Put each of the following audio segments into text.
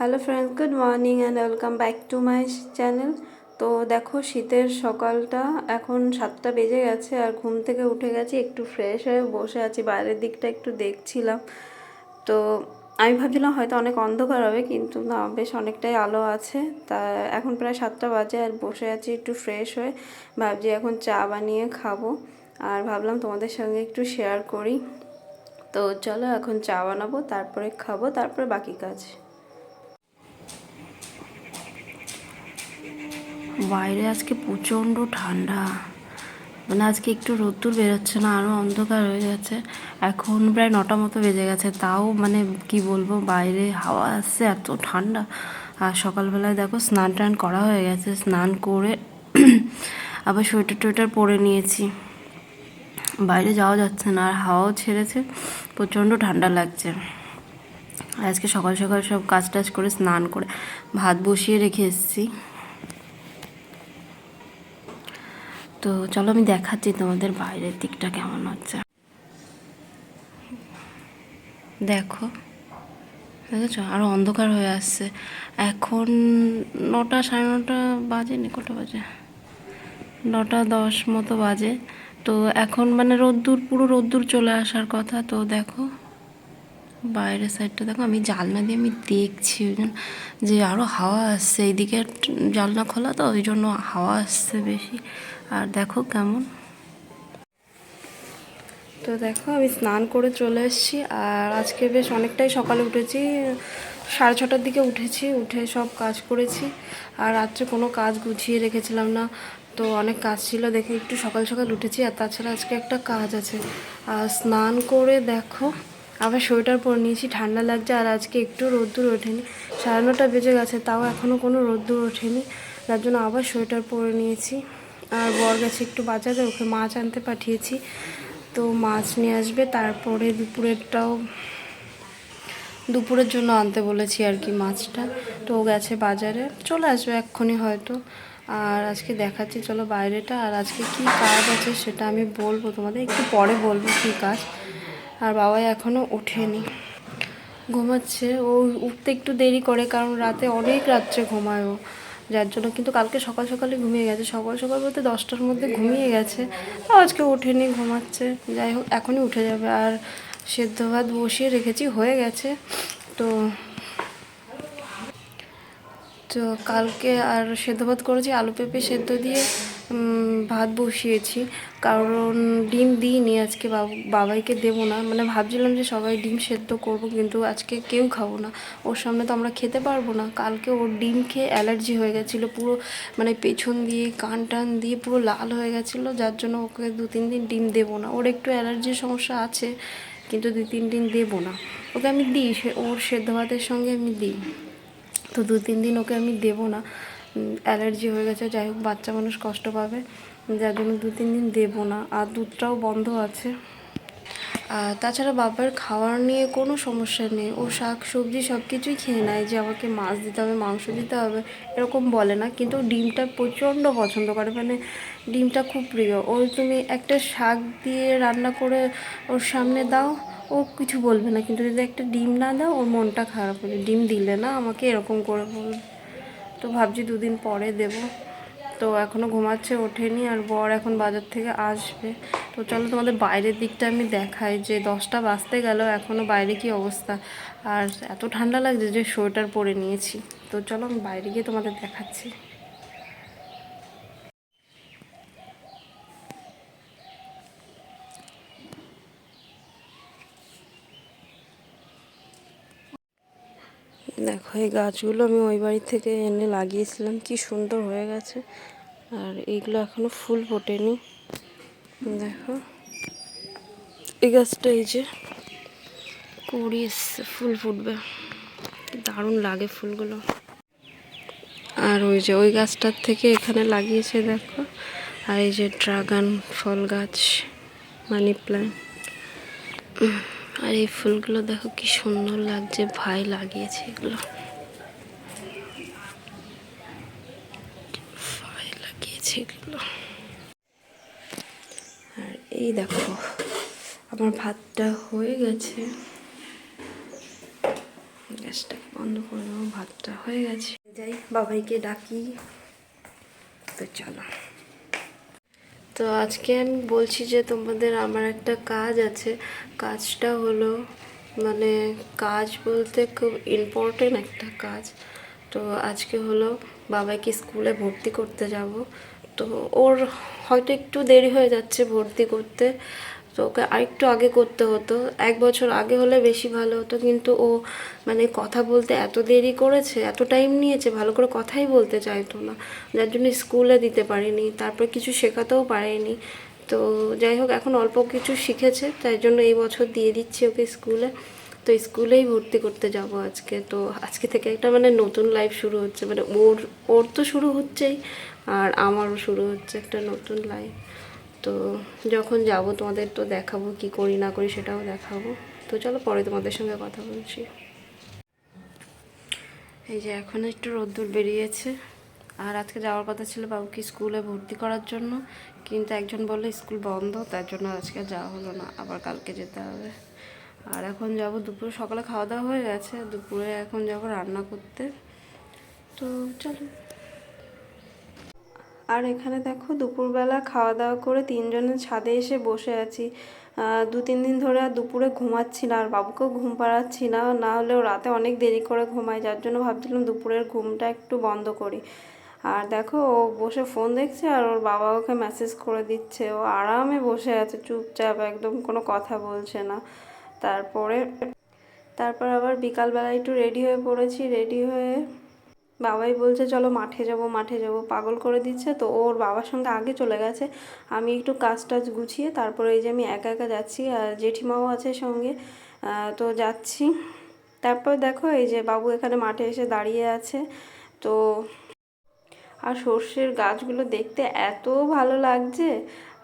Hello friends good morning and welcome back to my channel তো দেখো, শীতের সকালটা এখন সাতটা বেজে গেছে আর ঘুম থেকে উঠে গেছি, একটু ফ্রেশ হয়ে বসে আছি, বাইরের দিকটা একটু দেখছিলাম। তো আমি ভাবছিলাম হয়তো অনেক অন্ধকার হবে, কিন্তু না, বেশ অনেকটাই আলো আছে। তা এখন প্রায় সাতটা বাজে আর বসে আছি একটু ফ্রেশ হয়ে, ভাবছি এখন চা বানিয়ে খাব। আর ভাবলাম তোমাদের সঙ্গে একটু শেয়ার করি। তো চলো এখন চা বানাবো, তারপরে খাব, তারপরে বাকি কাজ। বাইরে আজকে প্রচণ্ড ঠান্ডা। মানে আজকে একটু রোদ্দুর বেরোচ্ছে না আরও অন্ধকার হয়ে গেছে এখন প্রায় নটা মতো বেজে গেছে, তাও মানে কি বলব, বাইরে হাওয়া আসছে, এত ঠান্ডা। আর সকালবেলায় দেখো স্নান টান করা হয়ে গেছে, স্নান করে আবার সোয়েটার টোয়েটার পরে নিয়েছি। বাইরে যাওয়া যাচ্ছে না, আর হাওয়াও ছেড়েছে, প্রচণ্ড ঠান্ডা লাগছে। আজকে সকাল সকাল সব কাজ টাজ করে স্নান করে ভাত বসিয়ে রেখে এসেছি। তো চলো আমি দেখাচ্ছি তোমাদের বাইরের দিকটা কেমন হচ্ছে। দেখো, দেখেছ? আরও অন্ধকার হয়ে আসছে। এখন নটা সাড়ে নটা বাজে নি? কটা বাজে? নটা দশ মতো বাজে। তো এখন মানে রোদ্দুর, পুরো রোদ্দুর চলে আসার কথা। তো দেখো বাইরের সাইডটা দেখো, আমি জানলা দিয়ে আমি দেখছি ওই জন্য যে আরও হাওয়া আসছে। এইদিকে জানলা খোলা তো, ওই জন্য হাওয়া আসছে বেশি। আর দেখো কেমন। তো দেখো, আমি স্নান করে চলে এসেছি। আর আজকে বেশ অনেকটাই সকালে উঠেছি। সাড়ে ছটার দিকে উঠেছি, উঠে সব কাজ করেছি। আর রাত্রে কোনো কাজ গুছিয়ে রেখেছিলাম না। তো অনেক কাজ ছিল, দেখে একটু সকাল সকাল উঠেছি। আর তাছাড়া আজকে একটা কাজ আছে। আর স্নান করে দেখো আবার সোয়েটার পরে নিয়েছি, ঠান্ডা লাগছে আর আজকে একটু রোদ্দুর ওঠেনি। সাড়ে নটা বেজে গেছে, তাও এখনও কোনো রোদ্দুর ওঠেনি। যার জন্য আবার সোয়েটার পরে নিয়েছি। আর বর গেছে একটু বাজারে, ওকে মাছ আনতে পাঠিয়েছি। তো মাছ নিয়ে আসবে, তারপরে দুপুরেরটাও, দুপুরের জন্য আনতে বলেছি আর কি মাছটা। তো ও গেছে বাজারে, চলে আসবে এক্ষুনি হয়তো। আর আজকে দেখাচ্ছি, চলো বাইরেটা। আর আজকে কি কাজ আছে সেটা আমি বলব তোমাদের, একটু পরে বলব কী কাজ। আর বাবা এখনও ওঠেনি। ঘুমাচ্ছে। ও উঠতে একটু দেরি করে কারণ রাতে অনেক রাত্রে ঘুমায় ও। যার জন্য কিন্তু কালকে সকাল সকালে ঘুমিয়ে গেছে। সকাল সকাল বলতে দশটার মধ্যে ঘুমিয়ে গেছে। আজকে ওঠেনি, ঘুমাচ্ছে। যাই হোক, এখনই উঠে যাবে। আর সেদ্ধ ভাত বসিয়ে রেখেছি, হয়ে গেছে। তো তো কালকে আর সেদ্ধ ভাত করেছি, আলু পেঁপে সেদ্ধ দিয়ে ভাত বসিয়েছি। কারণ ডিম দিইনি, আজকে বাবাইকে দেবো না। মানে ভাবছিলাম যে সবাই ডিম সেদ্ধ করব, কিন্তু আজকে কেউ খাব না। ওর সামনে তো আমরা খেতে পারব না। কালকে ওর ডিম খেয়ে অ্যালার্জি হয়ে গেছিল। পুরো মানে পেছন দিয়ে, কান টান দিয়ে পুরো লাল হয়ে গেছিল। যার জন্য ওকে দু তিন দিন ডিম দেবো না। ওর একটু অ্যালার্জির সমস্যা আছে, কিন্তু দু তিন দিন দেবো না। ওকে আমি দিই ওর সেদ্ধ ভাতের সঙ্গে আমি দিই। তো দু তিন দিন ওকে আমি দেবো না। অ্যালার্জি হয়ে গেছে, যাই হোক বাচ্চা মানুষ কষ্ট পাবে। যার জন্য দু, তিন দিন দেবো না। আর দুধটাও বন্ধ আছে। তাছাড়া বাবার খাওয়ার নিয়ে কোনো সমস্যা নেই। ও শাক, সবজি সব কিছুই খেয়ে নেয়। যে আমাকে মাছ দিতে হবে, মাংস দিতে হবে, এরকম বলে না। কিন্তু ডিমটা প্রচণ্ড পছন্দ করে। মানে ডিমটা খুব প্রিয়। ওই তুমি একটা শাক দিয়ে রান্না করে ওর সামনে দাও, ও কিছু বলবে না। কিন্তু যদি একটা ডিম না দাও, ওর মনটা খারাপ হবে। ডিম দিলে না আমাকে এরকম করে বলবে। তো ভাবছি দুদিন পরে দেব। তো এখনও ঘুমাচ্ছে, ওঠেনি আর বর এখন বাজার থেকে আসবে। তো চলো তোমাদের বাইরের দিকটা আমি দেখাই যে দশটা বাজতে গেল এখনও বাইরে কি অবস্থা? আর এত ঠান্ডা লাগছে যে সোয়েটার পরে নিয়েছি। তো চলো আমি বাইরে গিয়ে তোমাদের দেখাচ্ছি। দেখো, এই গাছগুলো আমি ওই বাড়ি থেকে এনে লাগিয়েছিলাম। কি সুন্দর হয়ে গেছে। আর এইগুলো এখনও ফুল ফোটেনি। দেখো, এই গাছটা এই যে কুড়ি এসছে, ফুল ফুটবে। দারুণ লাগে ফুলগুলো। আর ওই যে ওই গাছটার থেকে এখানে লাগিয়েছে, দেখো। আর এই যে ড্রাগন ফল গাছ, মানি প্ল্যান্ট। আর এই ফুলগুলো দেখো কি সুন্দর লাগছে ভাই লাগিয়েছে এগুলো। ভাই লাগিয়েছে এগুলো। আর এই দেখো, আমার ভাতটা হয়ে গেছে। গ্যাসটাকে বন্ধ করে দেবো ভাতটা হয়ে গেছে। যাই, বাবাইকে ডাকি। তো চলো। তো আজকে আমি বলছি যে তোমাদের আমার একটা কাজ আছে। কাজটা হলো মানে কাজ বলতে খুব ইম্পর্টেন্ট একটা কাজ। তো আজকে হলো বাবাকে স্কুলে ভর্তি করতে যাব। তো ওর হয়তো একটু দেরি হয়ে যাচ্ছে ভর্তি করতে। তো ওকে আরেকটু আগে করতে হতো। এক বছর আগে হলে বেশি ভালো হতো, কিন্তু ও মানে কথা বলতে এত দেরি করেছে, এত টাইম নিয়েছে, ভালো করে কথাই বলতে চাইতো না। যার জন্য স্কুলে দিতে পারিনি, তারপর কিছু শেখাতেও পারেনি। তো যাই হোক, এখন অল্প কিছু শিখেছে, তাই জন্য এই বছর দিয়ে দিচ্ছি ওকে স্কুলে তো স্কুলেই ভর্তি করতে যাব আজকে। তো আজকে থেকে একটা মানে নতুন লাইফ শুরু হচ্ছে। মানে ওর ওর তো শুরু হচ্ছেই, আর আমারও শুরু হচ্ছে একটা নতুন লাইফ তো যখন যাব তোমাদের তো দেখাবো কি করি না করি সেটাও দেখাবো। তো চলো পরে তোমাদের সঙ্গে কথা বলছি। এই যে এখন একটু রোদ্দুর বেরিয়েছে। আর আজকে যাওয়ার কথা ছিল বাবুকে স্কুলে ভর্তি করার জন্য। কিন্তু একজন বলল স্কুল বন্ধ, তার জন্য আজকে যাওয়া হলো না, আবার কালকে যেতে হবে। আর এখন যাব দুপুরে, সকালে খাওয়া দাওয়া হয়ে গেছে। দুপুরে এখন যাব রান্না করতে। তো চলো। আর এখানে দেখো দুপুরবেলা খাওয়া দাওয়া করে তিনজনে ছাদে এসে বসে আছি। দু তিন দিন ধরে আর দুপুরে ঘুমাচ্ছি না, আর বাবুকেও ঘুম পাড়াচ্ছি না। না হলেও রাতে অনেক দেরি করে ঘুমায়, যার জন্য ভাবছিলাম দুপুরের ঘুমটা একটু বন্ধ করি। আর দেখো ও বসে ফোন দেখছে আর ওর বাবা ওকে মেসেজ করে দিচ্ছে। ও আরামে বসে আছে, চুপচাপ, একদম কোনো কথা বলছে না। তারপরে, তারপর আবার বিকালবেলা একটু রেডি হয়ে পড়েছি। রেডি হয়ে বাবাই বলছে, চলো মাঠে যাব মাঠে যাব। পাগল করে দিচ্ছে তো, ওর বাবার সঙ্গে আগে চলে গেছে। আমি একটু কাজ টাজ গুছিয়ে তারপরে এই যে আমি একা একা যাচ্ছি আর জেঠিমাও আছে সঙ্গে তো যাচ্ছি। তারপর দেখো এই যে বাবু এখানে মাঠে এসে দাঁড়িয়ে আছে। তো, আর সর্ষের গাছগুলো দেখতে এত ভালো লাগছে।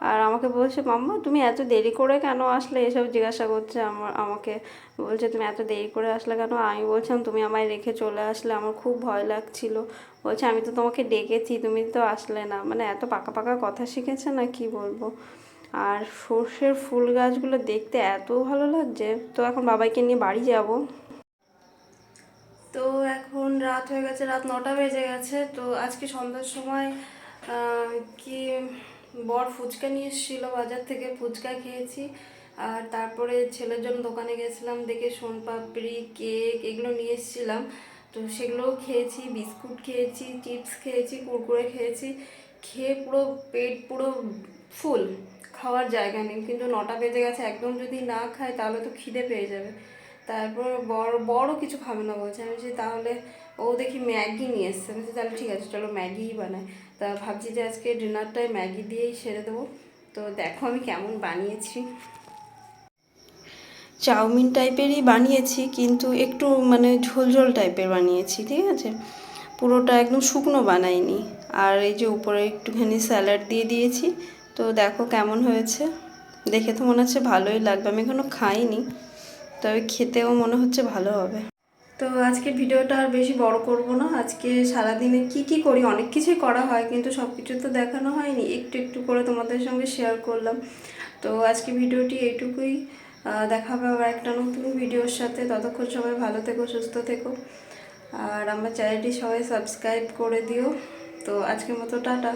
আর আমাকে বলছে, মাম্মা, তুমি এত দেরি করে কেন আসলে? এসব জিজ্ঞাসা করছে আমার, আমাকে বলছে, তুমি এত দেরি করে আসলে কেন? আমি বলছিলাম, তুমি আমায় রেখে চলে আসলে আমার খুব ভয় লাগছিল। বলছে, আমি তো তোমাকে ডেকেছি, তুমি তো আসলে না। মানে এত পাকা পাকা কথা শিখেছে না কি বলব? আর সর্ষের ফুল গাছগুলো দেখতে এত ভালো লাগছে। তো এখন বাবাইকে নিয়ে বাড়ি যাব। তো এখন রাত হয়ে গেছে, রাত নটা বেজে গেছে। তো আজকে সন্ধ্যার সময় কি বর ফুচকা নিয়ে এসেছিল বাজার থেকে, ফুচকা খেয়েছি। আর তারপরে ছেলের জন্য দোকানে গেছিলাম, দেখে সোনপাপড়ি, কেক এগুলো নিয়ে এসেছিলাম। তো সেগুলোও খেয়েছি, বিস্কুট খেয়েছি, চিপস খেয়েছি, কুরকুরে খেয়েছি। খেয়ে পুরো পেট পুরো ফুল, খাওয়ার জায়গা নেই। কিন্তু নটা বেজে গেছে, একদম যদি না খায় তাহলে তো খিদে পেয়ে যাবে। তারপর বড় বড় কিছু খাবে না বলছে। আমি বলছি তাহলে ও দেখি ম্যাগি নিয়ে এসছে। আমি তাহলে ঠিক আছে, চলো ম্যাগিই বানাই। তা ভাবছি যে আজকে ডিনারটাই ম্যাগি দিয়েই সেরে দেবো। তো দেখো আমি কেমন বানিয়েছি। চাউমিন টাইপেরই বানিয়েছি, কিন্তু একটু মানে ঝোলঝোল টাইপের বানিয়েছি, ঠিক আছে? পুরোটা একদম শুকনো বানাইনি। আর এই যে উপরে একটুখানি স্যালাড দিয়ে দিয়েছি। তো দেখো কেমন হয়েছে। দেখে তো মনে হচ্ছে ভালোই লাগবে। আমি এখনও খাইনি, তবে খেতেও মনে হচ্ছে ভালো হবে। তো আজকে ভিডিওটা আর বেশি বড় করব না। আজকে সারাদিনে কি কি করি, অনেক কিছুই করা হয়, কিন্তু সব কিছু তো দেখানো হয়নি। একটু একটু করে তোমাদের সঙ্গে শেয়ার করলাম। তো আজকে ভিডিওটি এইটুকুই। দেখা হবে আবার একটা নতুন ভিডিওর সাথে। ততক্ষণ সবাই ভালো থেকো, সুস্থ থেকো। আর আমার চ্যানেলটি সবাই সাবস্ক্রাইব করে দিও। তো আজকের মতো টাটা।